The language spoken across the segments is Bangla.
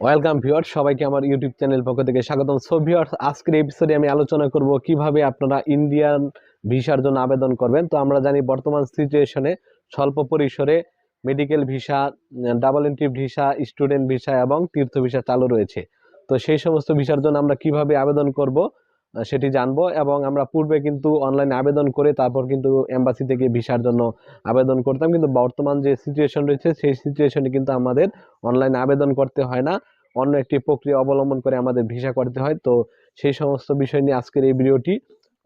ওয়েলকাম ভিওর সবাইকে আমার ইউটিউব চ্যানেল পক্ষ থেকে স্বাগতম। সো ভিউয়ার আজকের এপিসোডে আমি আলোচনা করব কীভাবে আপনারা ইন্ডিয়ান ভিসার জন্য আবেদন করবেন। তো আমরা জানি বর্তমান সিচুয়েশনে স্বল্প পরিসরে medical visa double entry visa student visa এবং তীর্থ ভিসা চালু রয়েছে। তো সেই সমস্ত ভিসার জন্য আমরা কীভাবে আবেদন করব সেটি জানব এবং আমরা পূর্বে কিন্তু অনলাইনে আবেদন করে তারপর কিন্তু এম্বাসি থেকে ভিসার জন্য আবেদন করতাম। কিন্তু বর্তমান যে সিচুয়েশন রয়েছে, সেই সিচুয়েশনে কিন্তু আমাদের অনলাইনে আবেদন করতে হয় না। অন্য একটি প্রক্রিয়া অবলম্বন করে আমাদের ভিসা করতে হয়। তো সেই সমস্ত বিষয় নিয়ে আজকের এই ভিডিওটি,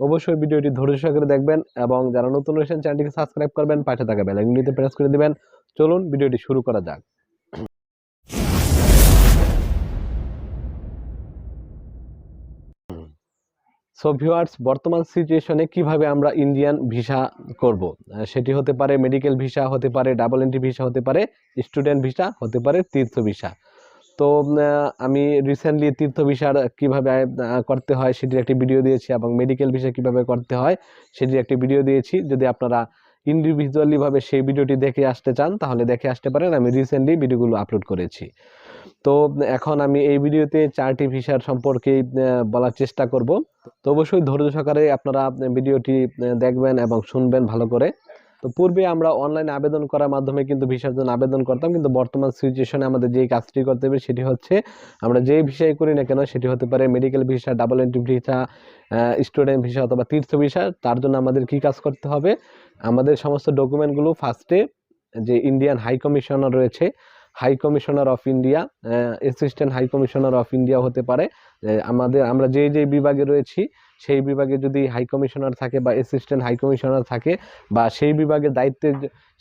অবশ্যই ভিডিওটি ধৈর্য সহকারে দেখবেন এবং যারা নতুন রয়েছেন চ্যানেলটিকে সাবস্ক্রাইব করবেন, পাশে থাকা বেল আইকনটিতে প্রেস করে দিবেন। চলুন, ভিডিওটি শুরু করা যাক। সো ভিউয়ার্স বর্তমান সিচুয়েশনে কীভাবে আমরা ইন্ডিয়ান ভিসা করব? সেটি হতে পারে মেডিকেল ভিসা হতে পারে ডাবল এন্ট্রি ভিসা হতে পারে স্টুডেন্ট ভিসা হতে পারে তীর্থ ভিসা তো আমি রিসেন্টলি তীর্থ ভিসার কীভাবে করতে হয় সেটির একটি ভিডিও দিয়েছি এবং মেডিকেল ভিসা কীভাবে করতে হয় সেটির একটি ভিডিও দিয়েছি। যদি আপনারা ইন্ডিভিজুয়ালি ভাবে সেই ভিডিওটি দেখে আসতে চান, তাহলে দেখে আসতে পারেন। আমি রিসেন্টলি ভিডিওগুলো আপলোড করেছি। তো এখন আমি এই ভিডিওতে চারটি ভিসার সম্পর্কে বলার চেষ্টা করব। তো অবশ্যই ধৈর্য সহকারে আপনারা ভিডিওটি দেখবেন এবং শুনবেন ভালো করে। তো পূর্বে আমরা অনলাইনে আবেদন করার মাধ্যমে কিন্তু ভিসার জন্য আবেদন করতাম, কিন্তু বর্তমান সিচুয়েশনে আমাদের যেই কাজটি করতে হবে সেটি হচ্ছে, আমরা যেই ভিসাই করি না কেন সেটি হতে পারে medical visa double entry visa student visa অথবা তীর্থ ভিসা তার জন্য আমাদের কি কাজ করতে হবে? আমাদের সমস্ত ডকুমেন্টগুলো ফার্স্টে যে ইন্ডিয়ান হাই কমিশনার রয়েছে high commissioner of India assistant high commissioner of India হতে পারে। আমাদের, আমরা যে যে বিভাগে রয়েছি, সেই বিভাগে যদি হাই কমিশনার থাকে বা অ্যাসিস্ট্যান্ট হাই কমিশনার থাকে বা সেই বিভাগের দায়িত্বে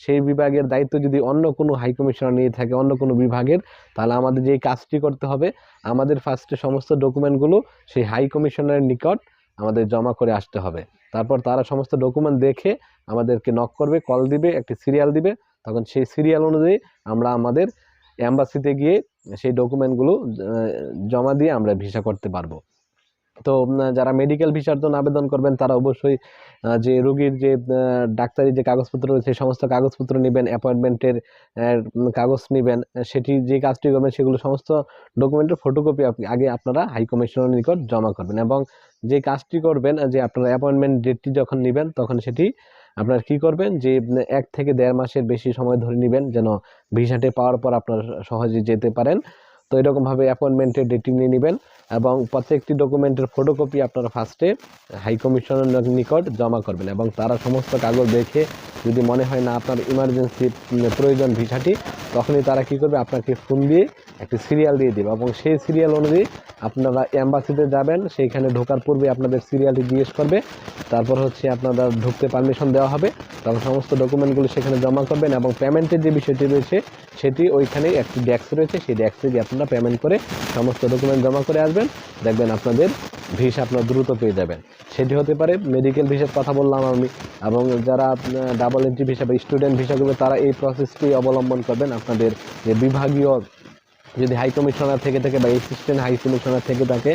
সেই বিভাগের দায়িত্ব যদি অন্য কোনো হাই কমিশনার নিয়ে থাকে, অন্য কোনো বিভাগের, তাহলে আমাদের যেই কাজটি করতে হবে, আমাদের ফার্স্টে সমস্ত ডকুমেন্টগুলো সেই হাই কমিশনারের নিকট আমাদের জমা করে আসতে হবে। তারপর তারা সমস্ত ডকুমেন্ট দেখে আমাদেরকে নক করবে কল দিবে, একটি সিরিয়াল দিবে। তখন সেই সিরিয়াল অনুযায়ী আমরা আমাদের অ্যাম্বাসিতে গিয়ে সেই ডকুমেন্টগুলো জমা দিয়ে আমরা ভিসা করতে পারব। তো যারা মেডিকেল ভিসার জন্য আবেদন করবেন, তারা অবশ্যই যে রোগীর যে ডাক্তারি যে কাগজপত্র রয়েছে, সেই সমস্ত কাগজপত্র নেবেন অ্যাপয়েন্টমেন্টের কাগজ নেবেন। সেটি যে কাজটি করবেন, সেগুলো সমস্ত ডকুমেন্টের ফটোকপি আগে আপনারা হাই কমিশনের নিকট জমা করবেন এবং যে কাজটি করবেন, যে আপনারা অ্যাপয়েন্টমেন্ট ডেটটি যখন নেবেন, তখন সেটি আপনার কি করবেন, যে এক থেকে দেড় মাসের বেশি সময় ধরে নেবেন, যেন ভিসাটি পাওয়ার পর আপনারা সহজে যেতে পারেন। তো এরকমভাবে অ্যাপয়েন্টমেন্টের ডেটিং নিয়ে নেবেন এবং প্রত্যেকটি ডকুমেন্টের ফটোকপি আপনারা ফার্স্টে হাই কমিশনের নিকট জমা করবেন এবং তারা সমস্ত কাগজ দেখে যদি মনে হয় না আপনার ইমার্জেন্সি প্রয়োজন ভিসাটি, তখনই তারা কি করবে? আপনাকে ফোন দিয়ে একটি সিরিয়াল দিয়ে দেবে এবং সেই সিরিয়াল অনুযায়ী আপনারা অ্যাম্বাসিতে যাবেন, সেইখানে ঢোকার পূর্বে আপনাদের সিরিয়ালটি জিজ্ঞেস করবে, তারপর হচ্ছে আপনারা ঢুকতে পারমিশন দেওয়া হবে। তখন সমস্ত ডকুমেন্টগুলো সেখানে জমা করবেন এবং পেমেন্টের যে বিষয়টি রয়েছে সেটি ওইখানে একটি ডেস্ক রয়েছে। সেই ডেস্কে গিয়ে আপনারা পেমেন্ট করে সমস্ত ডকুমেন্ট জমা করে আসবেন। দেখবেন আপনাদের ভিসা আপনারা দ্রুত পেয়ে যাবেন। সেটি হতে পারে মেডিকেল ভিসার কথা বললাম আমি, এবং যারা ডাবল এন্ট্রি ভিসা বা স্টুডেন্ট ভিসা করবে, তারা এই প্রসেসটি অবলম্বন করবেন আপনাদের যে বিভাগীয় যদি হাই কমিশনার থেকে থাকে বা অ্যাসিস্ট্যান্ট হাই কমিশনার থেকে থাকে,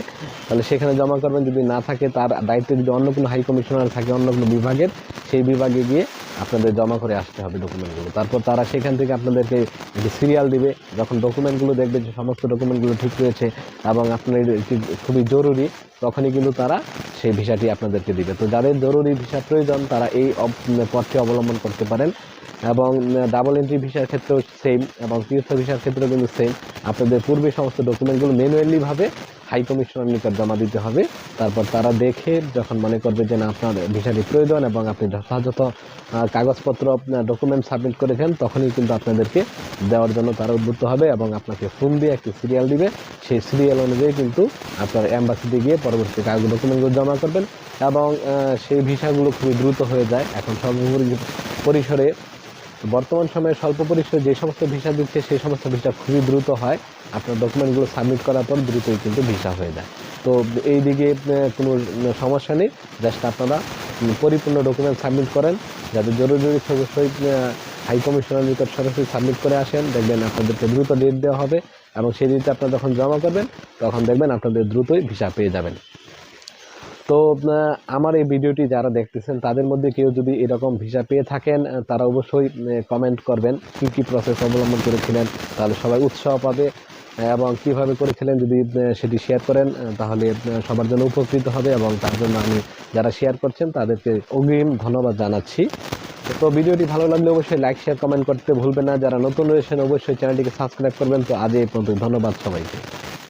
তাহলে সেখানে জমা করবেন। যদি না থাকে, তার দায়িত্বে যদি অন্য কোনো হাই কমিশনার থাকে, অন্য কোনো বিভাগের সেই বিভাগে গিয়ে আপনাদের জমা করে আসতে হবে ডকুমেন্টগুলো তারপর তারা সেখান থেকে আপনাদেরকে একটি সিরিয়াল দিবে, যখন ডকুমেন্টগুলো দেখবে যে সমস্ত ডকুমেন্টগুলো ঠিক রয়েছে এবং আপনার খুবই জরুরি, তখনই কিন্তু তারা সেই ভিসাটি আপনাদেরকে দিবে। তো যাদের জরুরি ভিসা প্রয়োজন, তারা এই পথটি অবলম্বন করতে পারেন এবং ডাবল এন্ট্রি ভিসার ক্ষেত্রেও সেম এবং তীর্থ ভিসার ক্ষেত্রেও কিন্তু সেম আপনাদের পূর্বে সমস্ত ডকুমেন্টগুলো ম্যানুয়ালি ভাবে হাই কমিশনার নিকট জমা দিতে হবে। তারপর তারা দেখে যখন মনে করবে যে না, আপনার ভিসাটি প্রয়োজন এবং আপনি যথাযথ কাগজপত্র আপনার ডকুমেন্ট সাবমিট করেছেন তখনই কিন্তু আপনাদেরকে দেওয়ার জন্য তারা উদ্বুদ্ধ হবে এবং আপনাকে ফোন দিয়ে একটি সিরিয়াল দিবে। সেই সিরিয়াল অনুযায়ী কিন্তু আপনার অ্যাম্বাসিতে গিয়ে পরবর্তী কাগজ ডকুমেন্টগুলো জমা করবেন এবং সেই ভিসাগুলো খুবই দ্রুত হয়ে যায়। এখন সর্বোপরি পরিসরে, বর্তমান সময়ে স্বল্প পরিসরে যে সমস্ত ভিসা দিচ্ছে, সেই সমস্ত ভিসা খুবই দ্রুত হয়। আপনার ডকুমেন্টগুলো সাবমিট করার পর দ্রুতই কিন্তু ভিসা হয়ে যায়। তো এই দিকে কোনো সমস্যা নেই। জাস্ট আপনারা পরিপূর্ণ ডকুমেন্ট সাবমিট করেন। যাতে জরুরি অবশ্যই হাই কমিশনার নিকট সরাসরি সাবমিট করে আসেন। দেখবেন আপনাদেরকে দ্রুত ডেট দেওয়া হবে এবং সেই ডেটে আপনারা যখন জমা করবেন, তখন দেখবেন আপনাদের দ্রুতই ভিসা পেয়ে যাবেন। তো আমার এই ভিডিওটি যারা দেখতেছেন, তাদের মধ্যে কেউ যদি এরকম ভিসা পেয়ে থাকেন তারা অবশ্যই কমেন্ট করবেন। কি কি প্রসেস অবলম্বন করেছিলেন? তাহলে সবাই উৎসাহ পাবে। এবং কীভাবে করেছিলেন যদি সেটি শেয়ার করেন তাহলে সবার জন্য উপকৃত হবে এবং তার জন্য আমি যারা শেয়ার করছেন, তাদেরকে অগ্রিম ধন্যবাদ জানাচ্ছি। তো ভিডিওটি ভালো লাগলে অবশ্যই লাইক শেয়ার কমেন্ট করতে ভুলবেন না। যারা নতুন রয়েছেন, অবশ্যই চ্যানেলটিকে সাবস্ক্রাইব করবেন। তো আজ এই পর্যন্ত, ধন্যবাদ সবাইকে।